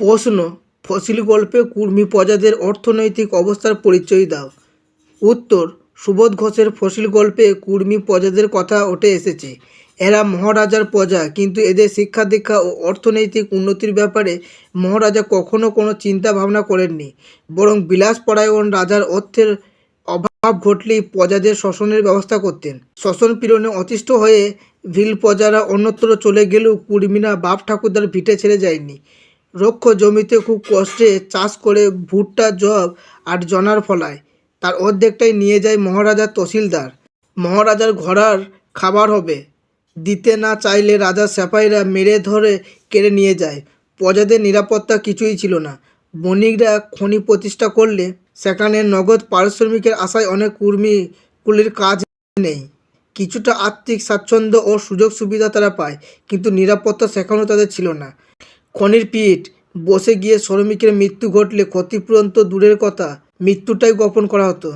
প্রশ্ন, ফসিল গল্পে কুর্মী প্রজাদের অর্থনৈতিক অবস্থার পরিচয় দাও। উত্তর, সুবোধ ঘোষের ফসিল গল্পে কুর্মী প্রজাদের কথা উঠে এসেছে। এরা মহারাজার প্রজা, কিন্তু এদের শিক্ষা দীক্ষা ও অর্থনৈতিক উন্নতির ব্যাপারে মহারাজা কখনো কোনো চিন্তা ভাবনা করেননি। বরং বিলাসপরায়ণ রাজার অর্থের অভাব ঘটলেই প্রজাদের শোষণের ব্যবস্থা করতেন। শোষণ পীড়নে অতিষ্ঠ হয়ে ভিল প্রজারা অন্যত্র চলে গেলেও কুর্মীরা বাপ ঠাকুরদার ভিটে ছেড়ে যায়নি। রক্ষ জমিতে খুব কষ্টে চাষ করে ভুট্টা জব আর জনার ফলায়। তার অর্ধেকটাই নিয়ে যায় মহারাজার তহসিলদার। মহারাজার ঘোড়ার খাবার হবে। দিতে না চাইলে রাজার সেপাইরা মেরে ধরে কেড়ে নিয়ে যায়। প্রজাদের নিরাপত্তা কিছুই ছিল না। বণিকরা খনি প্রতিষ্ঠা করলে সেখানে নগদ পারিশ্রমিকের আশায় অনেক কুর্মী কুলির কাজ নেই। কিছুটা আর্থিক স্বাচ্ছন্দ্য ও সুযোগ সুবিধা তারা পায়, কিন্তু নিরাপত্তা সেখানেও তাদের ছিল না। খনির পিঠ। বসে গিয়ে শ্রমিকের মৃত্যু ঘটলে ক্ষতিপূরণ তো দূরের কথা, মৃত্যুটাই গোপন করা হতো।